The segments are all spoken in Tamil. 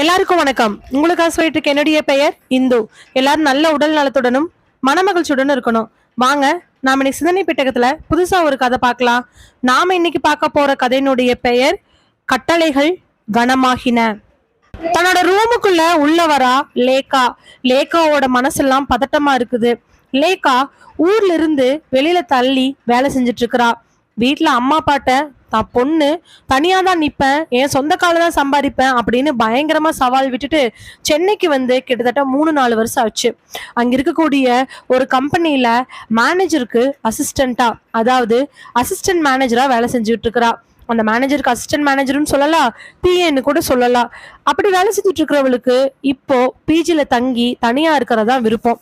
எல்லாருக்கும் வணக்கம். உங்களுக்காக சொல்லிட்டு என்னுடைய பெயர் இந்து. எல்லாரும் நல்ல உடல் நலத்துடனும் மனமகிழ்ச்சியுடனும் இருக்கணும். வாங்க நாம இன்னைக்கு சிந்தனை பெட்டகத்துல புதுசா ஒரு கதை பார்க்கலாம். நாம இன்னைக்கு பார்க்க போற கதையினுடைய பெயர் கட்டளைகள் கனமாகின தன்னோட ரூமுக்குள்ள உள்ள வரா லேக்கா லேக்காவோட மனசெல்லாம் பதட்டமா இருக்குது. லேக்கா ஊர்ல இருந்து வெளியில தள்ளி வேலை செஞ்சுட்டு இருக்கிறா. வீட்டுல அம்மா அப்பாட்ட தான் பொண்ணு தனியாக தான் நிற்பேன் என் சொந்த கால தான் சம்பாதிப்பேன் அப்படின்னு பயங்கரமாக சவால் விட்டுட்டு சென்னைக்கு வந்து கிட்டத்தட்ட மூணு நாலு வருஷம் ஆச்சு. அங்கே இருக்கக்கூடிய ஒரு கம்பெனியில் மேனேஜருக்கு அசிஸ்டண்ட்டாக அதாவது அசிஸ்டன்ட் மேனேஜராக வேலை செஞ்சுட்டு இருக்கிறா. அந்த மேனேஜருக்கு அசிஸ்டன்ட் மேனேஜர்னு சொல்லலாம் பிஏன்னு கூட சொல்லலாம் அப்படி வேலை செஞ்சுட்டு இருக்கிறவளுக்கு இப்போ பிஜியில் தங்கி தனியாக இருக்கிறதா விருப்பம்.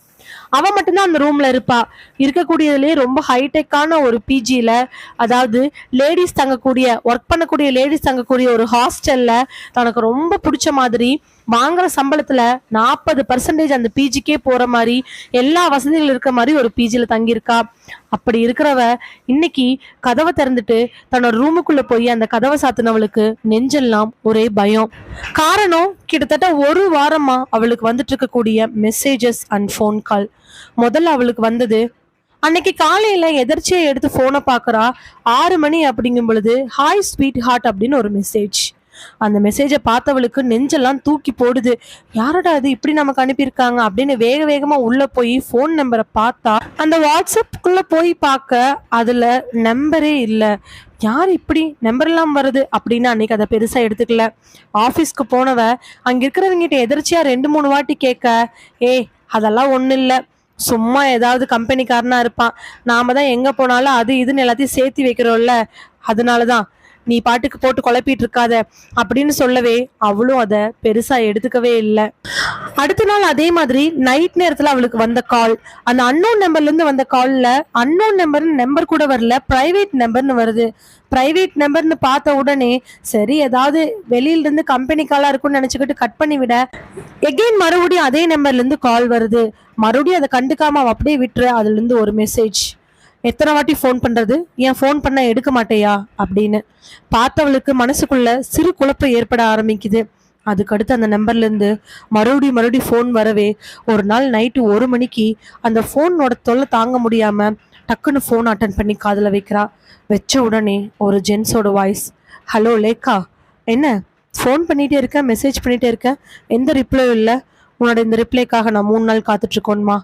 அவ மட்டும்தான் அந்த ரூம்ல இருப்பா. இருக்கக்கூடியதுலேயே ரொம்ப ஹைடெக்கான ஒரு பிஜியில அதாவது லேடிஸ் தங்கக்கூடிய ஒர்க் பண்ணக்கூடிய லேடிஸ் தங்கக்கூடிய ஒரு ஹாஸ்டல்ல தனக்கு ரொம்ப பிடிச்ச மாதிரி வாங்குற சம்பளத்துல நாற்பது பர்சன்டேஜ் அந்த பிஜிக்கே போற மாதிரி எல்லா வசதிகளும் இருக்க மாதிரி ஒரு பிஜில தங்கியிருக்கா. அப்படி இருக்கிறவ இன்னைக்கு கதவை திறந்துட்டு தன்னோட ரூமுக்குள்ள போய் அந்த கதவை சாத்தினவளுக்கு நெஞ்செல்லாம் ஒரே பயம். காரணம் கிட்டத்தட்ட ஒரு வாரமா அவளுக்கு வந்துட்டு இருக்கக்கூடிய மெசேஜஸ் அண்ட் ஃபோன் கால் முதல்ல அவளுக்கு வந்தது அன்னைக்கு காலையில எதர்ச்சியை எடுத்து போனை பாக்குறா. ஆறு மணி அப்படிங்கும் பொழுது ஹாய் ஸ்வீட் ஹார்ட் அப்படின்னு ஒரு மெசேஜ் அந்த மெசேஜை பார்த்தவளுக்கு நெஞ்செல்லாம் தூக்கி போடுது. யாரடா இது? இப்படி நமக்கு அனுப்பியிருக்காங்க. அப்படின்னு வேக வேகமா உள்ள போய் ஃபோன் நம்பரை பார்த்தா அந்த வாட்ஸ்அப்புக்குள்ள போய் பார்க்க அதுல நம்பரே இல்லை. யார் இப்படி? நம்பர் எல்லாம் வருது. அப்படின்னு அன்னைக்கு அதை பெருசாக எடுத்துக்கல. ஆஃபீஸ்க்கு போனவ அங்கே இருக்கிறவங்கிட்ட எதிர்ச்சியாக ரெண்டு மூணு வாட்டி கேட்க. ஏய் அதெல்லாம் ஒன்றும் இல்லை. சும்மா ஏதாவது கம்பெனிக்காரனா இருப்பான். நாம தான் எங்கே போனாலும் அது இதுன்னு எல்லாத்தையும் சேர்த்து வைக்கிறோம்ல. அதனால தான் நீ பாட்டுக்கு போட்டு குழப்பிட்டு இருக்காத அப்படின்னு சொல்லவே அவளும் அதை பெருசா எடுத்துக்கவே இல்லை. அடுத்த நாள் அதே மாதிரி நைட் நேரத்துல அவளுக்கு வந்த கால் அந்த அன்னோன் நம்பர்ல இருந்து வந்த கால்ல அன்னோன் நம்பர் நம்பர் கூட வரல பிரைவேட் நம்பர்னு வருது. பிரைவேட் நம்பர்னு பார்த்த உடனே சரி ஏதாவது வெளியில இருந்து கம்பெனி காலா இருக்கும்னு நினைச்சுக்கிட்டு கட் பண்ணி விட. எகெயின் மறுபடியும் அதே நம்பர்ல இருந்து கால் வருது. மறுபடியும் அதை கண்டுக்காம அவ அப்படியே விட்டுரு அதுல இருந்து ஒரு மெசேஜ் எத்தனை வாட்டி ஃபோன் பண்ணுறது ஏன் ஃபோன் பண்ண எடுக்க மாட்டேயா? அப்படின்னு பார்த்தவளுக்கு மனசுக்குள்ள சிறு குழப்பம் ஏற்பட ஆரம்பிக்குது. அதுக்கடுத்து அந்த நம்பர்லேருந்து மறுபடி மறுபடியும் மறுபடியும் ஃபோன் வரவே ஒரு நாள் நைட்டு ஒரு மணிக்கு அந்த ஃபோனோட தொல்லை தாங்க முடியாமல் டக்குன்னு ஃபோன் அட்டன் பண்ணி காதில் வைக்கிறா. வச்ச உடனே ஒரு ஜென்ஸோட வாய்ஸ் ஹலோ லேக்கா என்ன? ஃபோன் பண்ணிகிட்டே இருக்கேன் மெசேஜ் பண்ணிகிட்டே இருக்கேன் எந்த ரிப்ளையும் இல்லை. உன்னோட இந்த ரிப்ளைக்காக நான் மூணு நாள் காத்துட்ருக்கோன்மா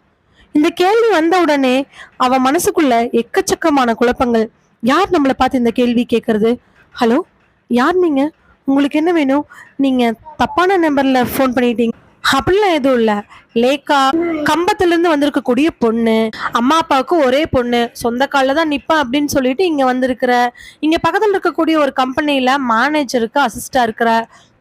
இந்த கேள்வி வந்த உடனே அவன் மனசுக்குள்ள எக்கச்சக்கமான குழப்பங்கள். யார் நம்மளை பார்த்து இந்த கேள்வி கேட்கறது ஹலோ யார் நீங்க? உங்களுக்கு என்ன வேணும்? நீங்க தப்பான நம்பர்ல ஃபோன் பண்ணிட்டீங்க. அப்படிலாம் எதுவும் இல்ல. லேக்கா கம்பத்துல இருந்து வந்திருக்கக்கூடிய பொண்ணு அம்மா அப்பாவுக்கு ஒரே பொண்ணு சொந்த காலில் தான் நிப்பேன் அப்படின்னு சொல்லிட்டு இங்க வந்திருக்கிற இங்க பக்கத்துல இருக்கக்கூடிய ஒரு கம்பெனியில் மேனேஜருக்கு அசிஸ்டா இருக்கிற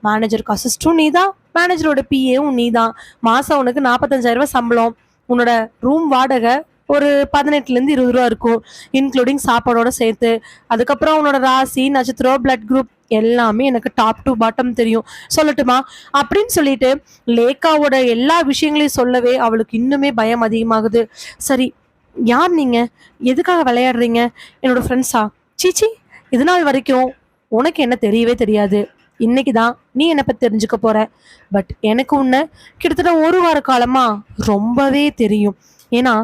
மேனேஜருக்கு அசிஸ்டும் நீ தான் மேனேஜரோட பிஏவும் நீ தான் மாசம் உனக்கு நாற்பத்தஞ்சாயிரம் ரூபாய் சம்பளம். உன்னோட ரூம் வாடகை ஒரு பதினெட்டுலேருந்து இருபது ரூபா இருக்கும் இன்க்ளூடிங் சாப்பாடோட சேர்த்து. அதுக்கப்புறம் உன்னோட ராசி நட்சத்திரம் பிளட் குரூப் எல்லாமே எனக்கு டாப் டு பாட்டம் தெரியும். சொல்லட்டுமா? அப்படின்னு சொல்லிட்டு லேக்காவோட எல்லா விஷயங்களையும் சொல்லவே அவளுக்கு இன்னுமே பயம் அதிகமாகுது. சரி யார் நீங்கள் எதுக்காக விளையாடுறீங்க? என்னோட ஃப்ரெண்ட்ஸா சீச்சி இது நாள் வரைக்கும் உனக்கு என்ன தெரியவே தெரியாது. இன்னைக்கு தான் நீ என்னை பற்றி தெரிஞ்சுக்க போற? பட் எனக்கு உன்னை கிட்டத்தட்ட ஒரு வார காலமாக ரொம்பவே தெரியும். ஏன்னா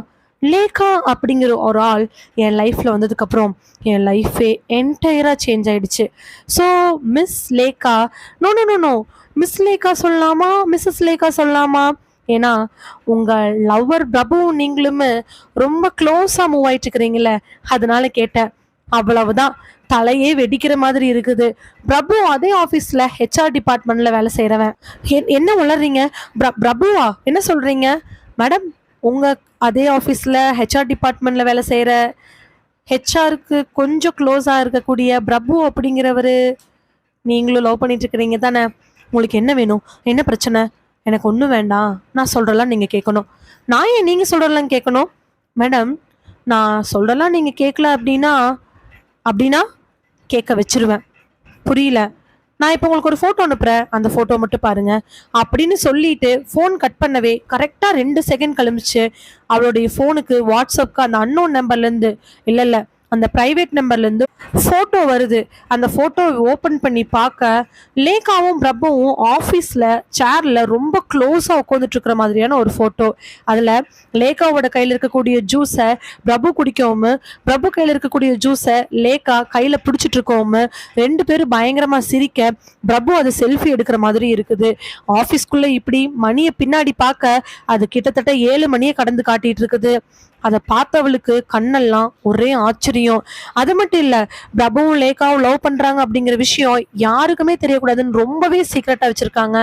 லேக்கா அப்படிங்கிற ஒரு ஆள் என் லைஃப்பில் வந்ததுக்கப்புறம் என் லைஃபே என்டையராக சேஞ்ச் ஆயிடுச்சு. So miss Lekha no no no no miss Lekha சொல்லலாமா? மிஸ்ஸஸ் லேக்கா சொல்லலாமா? ஏன்னா உங்கள் லவ்வர் பிரபுவும் நீங்களுமே ரொம்ப க்ளோஸாக மூவ் ஆயிட்டு இருக்கிறீங்களே அதனால கேட்டேன். அவ்வளவுதான். தலையே வெடிக்கிற மாதிரி இருக்குது. பிரபு அதே ஆஃபீஸில் ஹெச்ஆர் டிபார்ட்மெண்ட்டில் வேலை செய்கிறவன் என்ன உளறீங்க? பிர- பிரபுவா? என்ன சொல்கிறீங்க மேடம் உங்கள் அதே ஆஃபீஸில் ஹெச்ஆர் டிபார்ட்மெண்ட்டில் வேலை செய்கிற ஹெச்ஆருக்கு கொஞ்சம் க்ளோஸாக இருக்கக்கூடிய பிரபு அப்படிங்கிறவர் நீங்களும் லவ் பண்ணிட்டுருக்கிறீங்க தானே? உங்களுக்கு என்ன வேணும்? என்ன பிரச்சனை? எனக்கு ஒன்றும் வேண்டாம். நான் சொல்கிறலாம் நீங்கள் கேட்கணும். நான் ஏன் நீங்கள் சொல்கிறலாம் கேட்கணும்? மேடம் நான் சொல்கிறலாம் நீங்கள் கேட்கல அப்படின்னா அப்படின்னா கேட்க வச்சிருவேன். புரியல. நான் இப்போ உங்களுக்கு ஒரு ஃபோட்டோ அனுப்புகிறேன் அந்த ஃபோட்டோ மட்டும் பாருங்கள் அப்படின்னு சொல்லிட்டு ஃபோன் கட் பண்ணவே கரெக்டாக ரெண்டு செகண்ட் கழிச்சு அவளுடைய ஃபோனுக்கு வாட்ஸ்அப்க்கு அந்த அன்னோன் நம்பர்லேருந்து இல்லை இல்லை அந்த பிரைவேட் நம்பர்லேருந்து ஃபோட்டோ வருது. அந்த ஃபோட்டோவை ஓப்பன் பண்ணி பார்க்க லேகாவும் பிரபுவும் ஆஃபீஸில் சேரில் ரொம்ப க்ளோஸாக உட்காந்துட்டு இருக்கிற மாதிரியான ஒரு ஃபோட்டோ அதில் லேகாவோட கையில் இருக்கக்கூடிய ஜூஸை பிரபு குடிக்கவும் பிரபு கையில் இருக்கக்கூடிய ஜூஸை லேகா கையில் பிடிச்சிட்டு இருக்கவும் ரெண்டு பேரும் பயங்கரமாக சிரிக்க பிரபு அது செல்ஃபி எடுக்கிற மாதிரி இருக்குது. ஆஃபீஸ்க்குள்ளே இப்படி மணியை பின்னாடி பார்க்க அது கிட்டத்தட்ட ஏழு மணியை கடந்து காட்டிட்டு இருக்குது அதை பார்த்தவளுக்கு கண்ணெல்லாம் ஒரே ஆச்சரியம் அது மட்டும் இல்ல பிரபுவும் லேக்காவும் லவ் பண்றாங்க அப்படிங்கிற விஷயம் யாருக்குமே தெரியக்கூடாதுன்னு ரொம்பவே சீக்ரெட்டாக வச்சுருக்காங்க.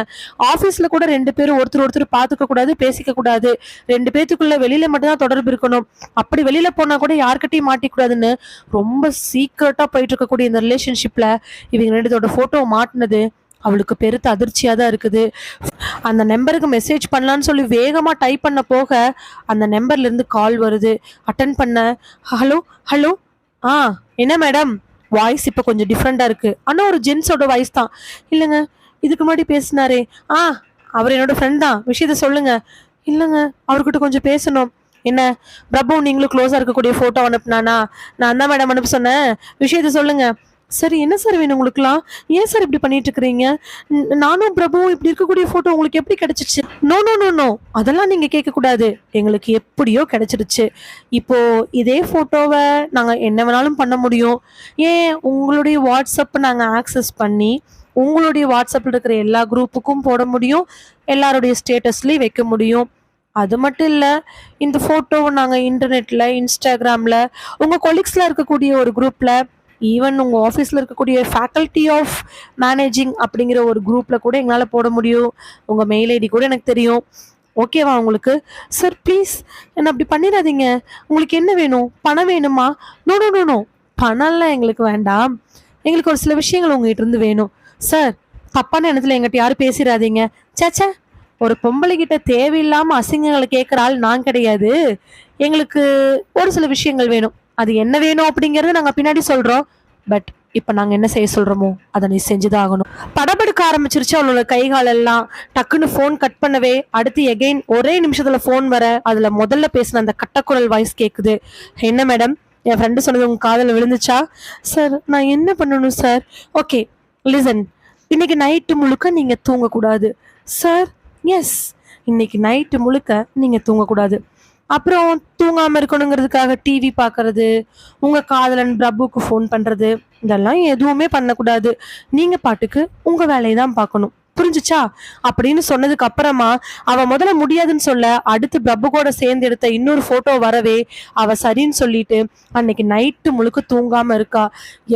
ஆஃபீஸில் கூட ரெண்டு பேரும் ஒருத்தர் ஒருத்தர் பார்த்துக்கக்கூடாது கூடாது பேசிக்க கூடாது. ரெண்டு பேத்துக்குள்ளே வெளியில் மட்டும்தான் தொடர்பு இருக்கணும். அப்படி வெளியில் போனால் கூட யார்கிட்டையும் மாட்டிக்கூடாதுன்னு ரொம்ப சீக்ரெட்டாக போயிட்டு இருக்கக்கூடிய இந்த ரிலேஷன்ஷிப்பில் இவங்க ரெண்டுத்தோட ஃபோட்டோ மாட்டினது அவளுக்கு பெருத்த அதிர்ச்சியாக தான் இருக்குது. அந்த நம்பருக்கு மெசேஜ் பண்ணலான்னு சொல்லி வேகமாக டைப் பண்ண போக அந்த நம்பர்லேருந்து கால் வருது. அட்டன் பண்ண ஹலோ ஹலோ ஆ என்ன மேடம் வாய்ஸ் இப்போ கொஞ்சம் டிஃப்ரெண்ட்டாக இருக்குது ஆனால் ஒரு ஜென்ஸோட வாய்ஸ் தான். இல்லைங்க இதுக்கு முன்னாடி பேசினாரே. ஆ அவர் என்னோட ஃப்ரெண்ட் தான். விஷயத்த சொல்லுங்கள் இல்லைங்க அவர்கிட்ட கொஞ்சம் பேசணும். என்ன பிரபு நீங்களும் க்ளோஸாக இருக்கக்கூடிய ஃபோட்டோ அனுப்புனானா? நான் தான் மேடம் அனுப்ப சொன்னேன். விஷயத்த சொல்லுங்கள் சரி என்ன சார் வேணும் உங்களுக்குலாம் ஏன் சார் இப்படி பண்ணிட்டு இருக்கிறீங்க நானும் பிரபுவும் இப்படி இருக்கக்கூடிய போட்டோ உங்களுக்கு எப்படி கிடைச்சிச்சு? நோ நோ நோ நோ அதெல்லாம் நீங்க கேட்க கூடாது எங்களுக்கு எப்படியோ கிடைச்சிருச்சு. இப்போ இதே போட்டோவை நாங்க என்ன வேணாலும் பண்ண முடியும். ஏன்? உங்களுடைய வாட்ஸ்அப்பை நாங்க ஆக்சஸ் பண்ணி உங்களுடைய வாட்ஸ்அப்பில் இருக்கிற எல்லா குரூப்புக்கும் போட முடியும். எல்லாருடைய ஸ்டேட்டஸ்லேயும் வைக்க முடியும். அது மட்டும் இல்லை இந்த ஃபோட்டோவை நாங்கள் இன்டர்நெட்டில் இன்ஸ்டாகிராமில் உங்கள் கொலீக்ஸில் இருக்கக்கூடிய ஒரு குரூப்பில் ஈவன் உங்கள் ஆஃபீஸில் இருக்கக்கூடிய ஃபேக்கல்ட்டி ஆஃப் மேனேஜிங் அப்படிங்கிற ஒரு குரூப்பில் கூட எங்களால் போட முடியும். உங்கள் மெயில் ஐடி கூட எனக்கு தெரியும். ஓகேவா உங்களுக்கு? சார் ப்ளீஸ் என்ன அப்படி பண்ணிடாதீங்க. உங்களுக்கு என்ன வேணும்? பணம் வேணுமா? நோ நோ நோ நோ பணம்லாம் எங்களுக்கு வேண்டாம். எங்களுக்கு ஒரு சில விஷயங்கள் உங்ககிட்ட இருந்து வேணும். சார் தப்பான இடத்துல எங்கிட்ட யாரும் பேசிடாதீங்க. சேச்சே ஒரு பொம்பளை தேவையில்லாமல் அசிங்கங்களை கேட்குற ஆள் நான் கிடையாது. எங்களுக்கு ஒரு சில விஷயங்கள் வேணும். அது என்ன வேணும் அப்படிங்கறத நாங்கள் பின்னாடி சொல்கிறோம் பட் இப்போ நாங்கள் என்ன செய்ய சொல்கிறோமோ அதை நீ செஞ்சுதான் ஆகணும் படபடுக்க ஆரம்பிச்சிருச்சு அவளோட கைகால் எல்லாம். டக்குன்னு ஃபோன் கட் பண்ணவே அடுத்து எகைன் ஒரே நிமிஷத்தில் ஃபோன் வர அதில் முதல்ல பேசின அந்த கட்டக்குரல் வாய்ஸ் கேட்குது என்ன மேடம் என் ஃப்ரெண்டு சொன்னது உங்கள் காதில் விழுந்துச்சா? சார் நான் என்ன பண்ணணும் சார் ஓகே லிசன் இன்னைக்கு நைட்டு முழுக்க நீங்கள் தூங்கக்கூடாது. சார் எஸ் இன்னைக்கு நைட்டு முழுக்க நீங்கள் தூங்கக்கூடாது. அப்புறம் தூங்காம இருக்கணுங்கிறதுக்காக டிவி பார்க்கறது உங்கள் காதலன் பிரபுக்கு ஃபோன் பண்ணுறது இதெல்லாம் எதுவுமே பண்ணக்கூடாது. நீங்கள் பாட்டுக்கு உங்கள் வேலையை தான் பார்க்கணும். புரிஞ்சுச்சா? அப்படின்னு சொன்னதுக்கு அப்புறமா அவ முதல்ல முடியாதுன்னு சொல்ல அடுத்து பிரபு கூட சேர்ந்து எடுத்த இன்னொரு போட்டோ வரவே அவ சரின்னு சொல்லிட்டு அன்னைக்கு நைட்டு முழுக்க தூங்காம இருக்கா.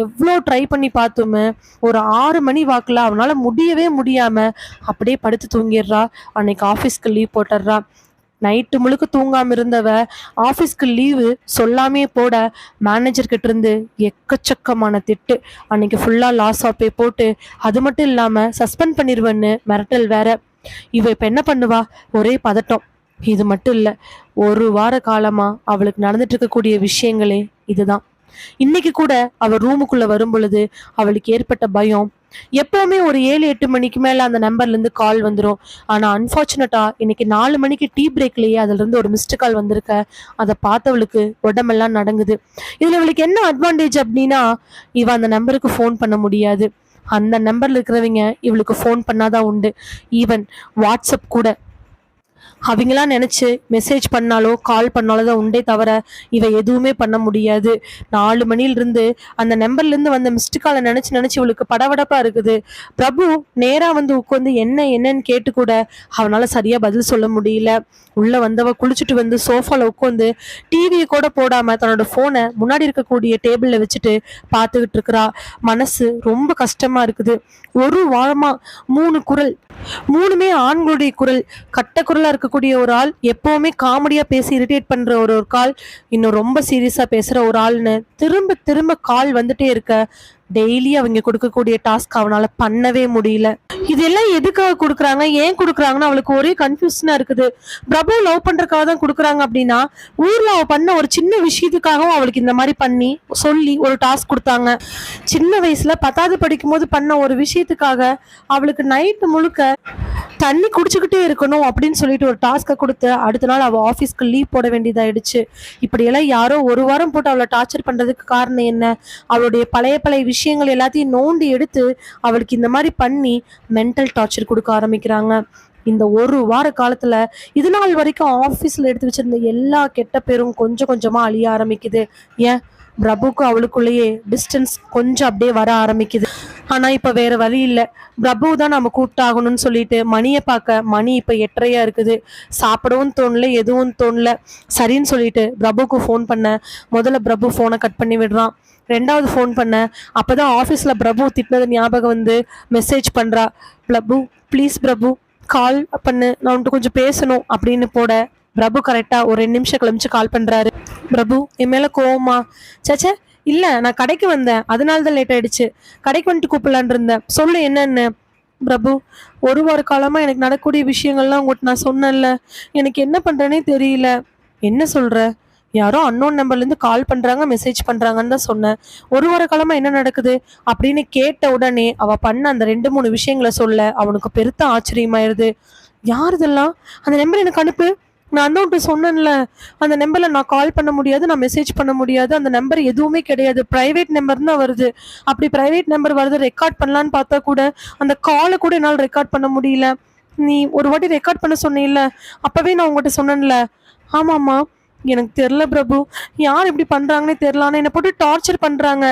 எவ்வளோ ட்ரை பண்ணி பார்த்துமே ஒரு ஆறு மணி வாக்குல அவனால முடியவே முடியாம அப்படியே படுத்து தூங்கிடுறா. அன்னைக்கு ஆஃபீஸ்க்கு லீவ் போட்டுடுறா. நைட்டு முழுக்க தூங்காம இருந்தவ ஆஃபீஸ்க்கு லீவு சொல்லாமே போட மேனேஜர் இருந்து எக்கச்சக்கமான திட்டு. அன்னைக்கு ஃபுல்லா லாஸ் ஆப்பே போட்டு அது மட்டும் இல்லாம சஸ்பெண்ட் பண்ணிடுவேன்னு மிரட்டல் வேற. இவ இப்ப என்ன பண்ணுவா? ஒரே பதட்டம். இது மட்டும் இல்ல ஒரு வார காலமா அவளுக்கு நடந்துட்டு இருக்கக்கூடிய விஷயங்களே இதுதான். இன்னைக்கு கூட அவள் ரூமுக்குள்ள வரும் பொழுது அவளுக்கு ஏற்பட்ட பயம். எப்பவுமே ஒரு ஏழு எட்டு மணிக்கு மேல அந்த நம்பர்ல இருந்து கால் வந்துடும் ஆனா அன்பார்ச்சுனேட்டா இன்னைக்கு நாலு மணிக்கு டீ பிரேக்லயே அதுல இருந்து ஒரு மிஸ்டு கால் வந்திருக்க. அதை பார்த்தவளுக்கு உடம்பெல்லாம் நடங்குது. இதுல இவளுக்கு என்ன அட்வான்டேஜ் அப்படின்னா இவ அந்த நம்பருக்கு ஃபோன் பண்ண முடியாது. அந்த நம்பர்ல இருக்கிறவங்க இவளுக்கு ஃபோன் பண்ணாதான் உண்டு. ஈவன் வாட்ஸ்அப் கூட அவங்களாம் நினச்சி மெசேஜ் பண்ணாலோ கால் பண்ணாலோ தான் உண்டே தவிர இவ எதுவுமே பண்ண முடியாது. நாலு மணிலிருந்து அந்த நம்பர்லேருந்து வந்த மிஸ்டு காலை நினச்சி நினச்சி இவளுக்கு படபடப்பாக இருக்குது. பிரபு நேராக வந்து உட்காந்து என்ன என்னன்னு கேட்டு கூட அவனால் சரியாக பதில் சொல்ல முடியல. உள்ளே வந்தவ குளிச்சுட்டு வந்து சோஃபாவில் உட்காந்து டிவியை கூட போடாமல் தன்னோட ஃபோனை முன்னாடி இருக்கக்கூடிய டேபிளில் வச்சுட்டு பார்த்துக்கிட்டு இருக்கிறா. மனசு ரொம்ப கஷ்டமாக இருக்குது. ஒரு வாரமாக மூணு குரல் மூணுமே ஆண்களுடைய குரல் கட்ட இருக்க இருக்கக்கூடிய ஒரு ஆள் எப்பவுமே காமெடியா பேசி இரிட்டேட் பண்ற ஒரு ஒரு கால் இன்னும் ரொம்ப சீரியஸா பேசுற ஒரு ஆள்னு திரும்ப திரும்ப கால் வந்துட்டே இருக்க டெய்லி அவங்க கொடுக்கக்கூடிய டாஸ்க் அவனால பண்ணவே முடியல. இதெல்லாம் எதுக்காக கொடுக்குறாங்க? ஏன் கொடுக்குறாங்கன்னு அவளுக்கு ஒரே கன்ஃபியூஷனா இருக்குது. பிரபு லவ் பண்றதுக்காக தான் கொடுக்குறாங்க அப்படின்னா ஊர்ல அவ பண்ண ஒரு சின்ன விஷயத்துக்காகவும் அவளுக்கு இந்த மாதிரி பண்ணி சொல்லி ஒரு டாஸ்க் கொடுத்தாங்க. சின்ன வயசுல பத்தாவது படிக்கும் போது பண்ண ஒரு விஷயத்துக்காக அவளுக்கு நைட்டு முழுக்க தண்ணி குடிச்சுக்கிட்டே இருக்கணும் அப்படின்னு சொல்லிட்டு ஒரு டாஸ்க்கை கொடுத்து அடுத்த நாள் அவள் ஆஃபீஸ்க்கு லீவ் போட வேண்டியதாயிடுச்சு. இப்படியெல்லாம் யாரோ ஒரு வாரம் போட்டு அவளை டார்ச்சர் பண்ணுறதுக்கு காரணம் என்ன? அவளுடைய பழைய பழைய விஷயங்கள் எல்லாத்தையும் நோண்டி எடுத்து அவளுக்கு இந்த மாதிரி பண்ணி மென்டல் டார்ச்சர் கொடுக்க ஆரம்பிக்கிறாங்க. இந்த ஒரு வார காலத்துல இது நாள் வரைக்கும் ஆஃபீஸில் எடுத்து வச்சிருந்த எல்லா கெட்ட பேரும் கொஞ்சம் கொஞ்சமா அழிய ஆரம்பிக்குது. ஏன்? பிரபுக்கும் அவளுக்குள்ளேயே டிஸ்டன்ஸ் கொஞ்சம் அப்படியே வர ஆரம்பிக்குது. ஆனா இப்ப வேற வழி இல்லை. பிரபு தான் நம்ம கூப்பிட்டாகணும்னு சொல்லிட்டு மணியை பார்க்க மணி இப்ப எட்டரையா இருக்குது. சாப்பிடவும் தோணல எதுவும் தோணல. சரின்னு சொல்லிட்டு பிரபுக்கு ஃபோன் பண்ண. முதல்ல பிரபு ஃபோனை கட் பண்ணி விடுறான். ரெண்டாவது ஃபோன் பண்ண. அப்பதான் ஆஃபீஸில் பிரபு திட்டினது ஞாபகம் வந்து மெசேஜ் பண்ணுறா பிரபு ப்ளீஸ் பிரபு கால் பண்ணு. நான் உன்ட்டு கொஞ்சம் பேசணும் அப்படின்னு போட பிரபு கரெக்டாக ஒரு ரெண்டு நிமிஷம் கிளம்பிச்சு கால் பண்ணுறாரு பிரபு என் மேலே கோவமா சேச்சே இல்லை நான் கடைக்கு வந்தேன். அதனால தான் லேட் ஆயிடுச்சு. கடைக்கு வந்துட்டு கூப்பிடலான் இருந்தேன். சொல்லு என்னென்னு. பிரபு ஒரு வார காலமாக எனக்கு நடக்கக்கூடிய விஷயங்கள்லாம் உங்கள்கிட்ட நான் சொன்னேன்ல. எனக்கு என்ன பண்ணுறேனே தெரியல. என்ன சொல்கிற யாரோ அன்னோன் நம்பர்லேருந்து கால் பண்ணுறாங்க மெசேஜ் பண்ணுறாங்கன்னு தான் சொன்னேன். ஒரு வார காலமாக என்ன நடக்குது? அப்படின்னு கேட்ட உடனே அவள் பண்ண அந்த ரெண்டு மூணு விஷயங்களை சொல்ல அவனுக்கு பெருத்த ஆச்சரியமாயிருது. யார் இதெல்லாம்? அந்த நம்பர் எனக்கு அனுப்பு. நான் அந்த சொன்னேன்ல. அந்த நம்பரில் நான் கால் பண்ண முடியாது நான் மெசேஜ் பண்ண முடியாது. அந்த நம்பர் எதுவுமே கிடையாது. ப்ரைவேட் நம்பர் தான் வருது. அப்படி ப்ரைவேட் நம்பர் வருது ரெக்கார்ட் பண்ணலான்னு பார்த்தா கூட அந்த காலை கூட என்னால் ரெக்கார்ட் பண்ண முடியல. நீ ஒரு வாட்டி ரெக்கார்ட் பண்ண சொன்னீல்ல அப்போவே நான் உங்கள்கிட்ட சொன்னேன்ல. ஆமாம்மா. எனக்கு தெரில பிரபு. யார் இப்படி பண்ணுறாங்கன்னே தெரில ஆனால் என்னை போட்டு டார்ச்சர் பண்ணுறாங்க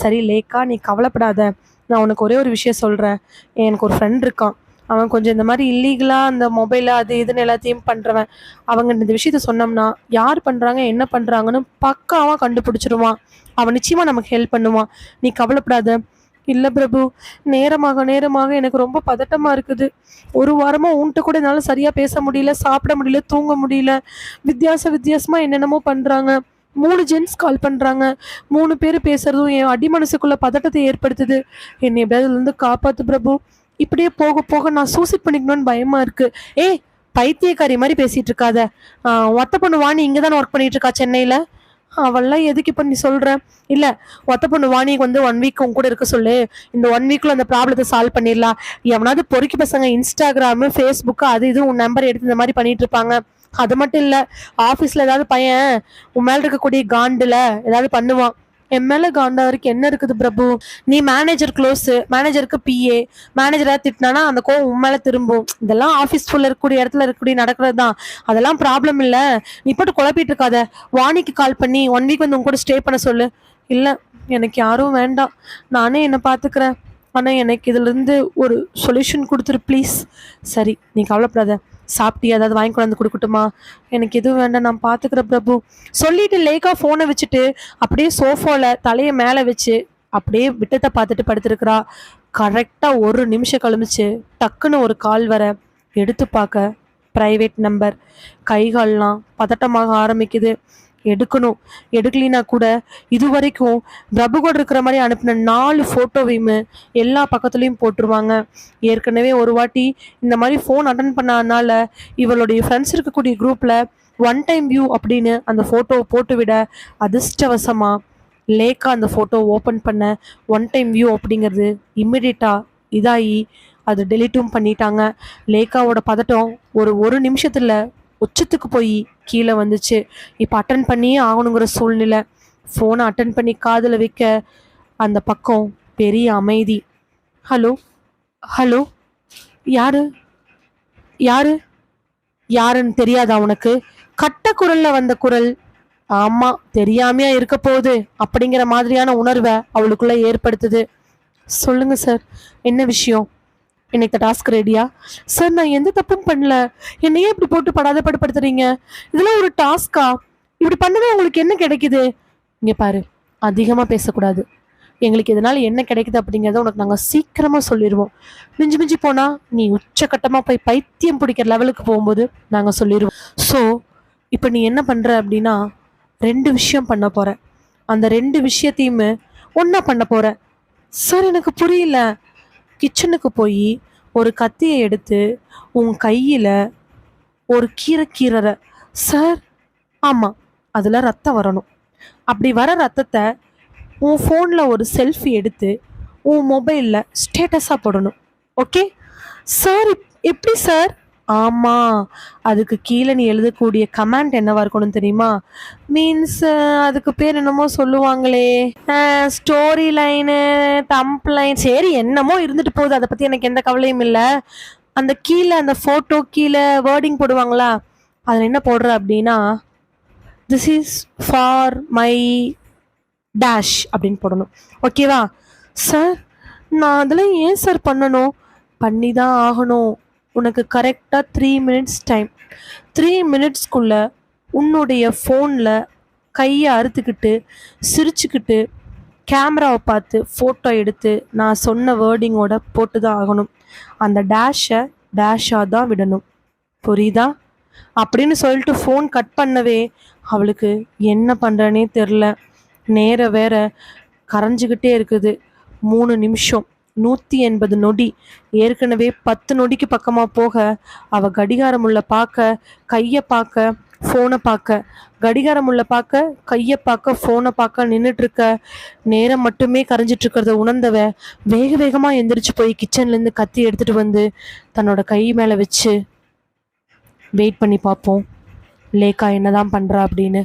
சரி லேக்கா நீ கவலைப்படாத. நான் உனக்கு ஒரே ஒரு விஷயம் சொல்கிறேன் எனக்கு ஒரு ஃப்ரெண்ட் இருக்கான். அவன் கொஞ்சம் இந்த மாதிரி இல்லீகலாக அந்த மொபைலில் அது இதுன்னு எல்லாத்தையும் பண்ணுறவன் அவங்க இந்த விஷயத்த சொன்னோம்னா யார் பண்ணுறாங்க என்ன பண்ணுறாங்கன்னு பக்காவாக கண்டுபிடிச்சிருவான். அவன் நிச்சயமாக நமக்கு ஹெல்ப் பண்ணுவான். நீ கவலைப்படாத. இல்லை பிரபு நேரமாக நேரமாக எனக்கு ரொம்ப பதட்டமாக இருக்குது. ஒரு வாரமாக உன்கிட்ட கூட என்னால் சரியாக பேச முடியல சாப்பிட முடியல தூங்க முடியல. வித்தியாச வித்தியாசமாக என்னென்னமோ பண்ணுறாங்க மூணு ஜென்ஸ் கால் பண்ணுறாங்க மூணு பேர் பேசுகிறதும் என் அடி மனசுக்குள்ள பதட்டத்தை ஏற்படுத்துது. என்னை எப்படியாவது இதுல இருந்து பிரபு. இப்படியே போக போக நான் சூசைட் பண்ணிக்கணும்னு பயமாக இருக்கு. ஏய் பைத்தியக்காரி மாதிரி பேசிகிட்டு இருக்காத. ஒத்த பொண்ணு வாணி இங்கே தானே ஒர்க் பண்ணிகிட்டு இருக்கா சென்னையில்? அவெல்லாம் எதுக்கு இப்போ நீ சொல்கிற இல்லை ஒத்த பொண்ணு வாணிக்கு வந்து ஒன் வீக் உன் கூட இருக்க சொல்லு. இந்த ஒன் வீக்கில் அந்த ப்ராப்ளத்தை சால்வ் பண்ணிடலாம். எவனாவது பொறுக்கி பசங்க இன்ஸ்டாகிராமு ஃபேஸ்புக்கு அது இது உன் நம்பர் எடுத்து இந்த மாதிரி பண்ணிட்டு இருப்பாங்க. அது மட்டும் இல்லை ஆஃபீஸில் ஏதாவது பையன் உன் மேலே இருக்கக்கூடிய காண்டில் ஏதாவது பண்ணுவான். என் மேலே காண்டா வரைக்கும் என்ன இருக்குது பிரபு? நீ மேனேஜர் க்ளோஸ் மேனேஜருக்கு பிஏ மேனேஜரா திட்டினானா அந்த கோவம் உன் மேலே திரும்பும். இதெல்லாம் ஆஃபீஸ் இருக்கக்கூடிய இடத்துல இருக்கக்கூடிய நடக்கிறது தான் அதெல்லாம் ப்ராப்ளம் இல்ல. நீ போட்டு குழப்பிட்டு இருக்காத. வாணிக்கு கால் பண்ணி ஒன் வீக் வந்து உங்க கூட ஸ்டே பண்ண சொல்லு. இல்ல எனக்கு யாரும் வேண்டாம். நானே என்னை பார்த்துக்கிறேன் ஆனால் எனக்கு இதுலேருந்து ஒரு சொல்யூஷன் கொடுத்துரு ப்ளீஸ் சரி நீ கவலைப்படாத. சாப்பிட்டியா? ஏதாவது வாங்கி கொண்டாந்து கொடுக்கட்டுமா? எனக்கு எதுவும் வேண்டாம் நான் பார்த்துக்கிறேன் பிரபு. சொல்லிட்டு லேக்கா ஃபோனை வச்சுட்டு அப்படியே சோஃபாவில் தலையை மேலே வச்சு அப்படியே விட்டத்தை பார்த்துட்டு படுத்துருக்குறா. கரெக்டாக ஒரு நிமிஷம் கழிச்சு டக்குன்னு ஒரு கால் வர எடுத்து பார்க்க ப்ரைவேட் நம்பர் கைகால்லாம் பதட்டமாக ஆரம்பிக்குது. எடுக்கணும். எடுக்கலினா கூட இது வரைக்கும் பிரபு கூட இருக்கிற மாதிரி அனுப்பின நாலு ஃபோட்டோவையுமே எல்லா பக்கத்துலேயும் போட்டுருவாங்க. ஏற்கனவே ஒரு வாட்டி இந்த மாதிரி ஃபோன் அட்டன் பண்ணாதனால இவளுடைய ஃப்ரெண்ட்ஸ் இருக்கக்கூடிய குரூப்பில் ஒன் டைம் வியூ அப்படின்னு அந்த ஃபோட்டோவை போட்டு விட அதிர்ஷ்டவசமாக லேக்கா அந்த ஃபோட்டோ ஓப்பன் பண்ண ஒன் டைம் வியூ அப்படிங்கிறது இம்மிடியட்டாக இதாகி அது டெலிட்டும் பண்ணிட்டாங்க. லேக்காவோட பதட்டம் ஒரு ஒரு நிமிஷத்தில் உச்சத்துக்கு போய் கீழே வந்துச்சு. இப்போ அட்டன் பண்ணியே ஆகணுங்கிற சூழ்நிலை. ஃபோனை அட்டன் பண்ணி காதில் வைக்க அந்த பக்கம் பெரிய அமைதி. ஹலோ ஹலோ யாரு? யாரு? யாருன்னு தெரியாதா உனக்கு? கட்ட குரல்ல வந்த குரல். ஆமா தெரியாமையா இருக்க போகுது. அப்படிங்கிற மாதிரியான உணர்வை அவளுக்குள்ள ஏற்படுத்துது. சொல்லுங்க சார் என்ன விஷயம்? இன்னைக்கு டாஸ்க் ரெடியா சார் நான் எந்த தப்பும் பண்ணல. என்னையே இப்படி போட்டு படாத படுத்துறீங்க இதெல்லாம் ஒரு டாஸ்கா இப்படி பண்ணவே உங்களுக்கு என்ன கிடைக்குது? இங்க பாரு அதிகமா பேசக்கூடாது. எங்களுக்கு இதனால என்ன கிடைக்குது அப்படிங்கிறத உனக்கு நாங்கள் சீக்கிரமா சொல்லிடுவோம் மிஞ்சி மிஞ்சி போனா நீ உச்சக்கட்டமா போய் பைத்தியம் பிடிக்கிற லெவலுக்கு போகும்போது நாங்கள் சொல்லிடுவோம் ஸோ இப்போ நீ என்ன பண்ற அப்படின்னா ரெண்டு விஷயம் பண்ண போற. அந்த ரெண்டு விஷயத்தையுமே ஒன்றா பண்ண போற. சார் எனக்கு புரியல. கிச்சனுக்கு போய் ஒரு கத்தியை எடுத்து உன் கையில் ஒரு கீரை கீரற சார் ஆமாம் அதில் ரத்தம் வரணும். அப்படி வர ரத்தத்தை உன் ஃபோனில் ஒரு செல்ஃபி எடுத்து உன் மொபைலில் ஸ்டேட்டஸாக போடணும். ஓகே சார் எப்படி சார் ஆமாம் அதுக்கு கீழே நீ எழுதக்கூடிய கமெண்ட் என்னவா இருக்கணும் தெரியுமா? மீன்ஸ் அதுக்கு பேர் என்னமோ சொல்லுவாங்களே. ஸ்டோரி லைனு தம்ப் லைன் சரி என்னமோ இருந்துட்டு போகுது. அதை பற்றி எனக்கு எந்த கவலையும் இல்லை. அந்த கீழே அந்த ஃபோட்டோ கீழே வேர்டிங் போடுவாங்களா? அதில் என்ன போடுற அப்படின்னா this is for my dash அப்படின்னு போடணும். ஓகேவா சார் நான் அதெல்லாம் ஏன் சார் பண்ணணும்? பண்ணி தான் ஆகணும். உனக்கு கரெக்டாக த்ரீ மினிட்ஸ் டைம் த்ரீ மினிட்ஸ்க்குள்ளே உன்னுடைய ஃபோனில் கையை அறுத்துக்கிட்டு சிரிச்சுக்கிட்டு கேமராவை பார்த்து ஃபோட்டோ எடுத்து நான் சொன்ன வேர்டிங்கோட போட்டு தான் ஆகணும். அந்த டேஷை டேஷாக தான் விடணும். புரியுதா? அப்படின்னு சொல்லிட்டு ஃபோன் கட் பண்ணவே அவளுக்கு என்ன பண்ணுறனே தெரில நேர வேற கரைஞ்சிக்கிட்டே இருக்குது. மூணு நிமிஷம். நூற்றி எண்பது நொடி. ஏற்கனவே பத்து நொடிக்கு பக்கமாக போக அவள் கடிகாரம் உள்ள பார்க்க கையை பார்க்க ஃபோனை பார்க்க. கடிகாரம் உள்ள பார்க்க கையை பார்க்க ஃபோனை பார்க்க நின்றுட்டு இருக்க நேரம் மட்டுமே கரைஞ்சிட்டு இருக்கிறத உணர்ந்தவ வேக வேகமாக எந்திரிச்சு போய் கிச்சன்லேருந்து கத்தி எடுத்துட்டு வந்து தன்னோட கை மேலே வச்சு வெயிட் பண்ணி பார்ப்போம். லேக்கா என்னதான் பண்ணுறா அப்படின்னு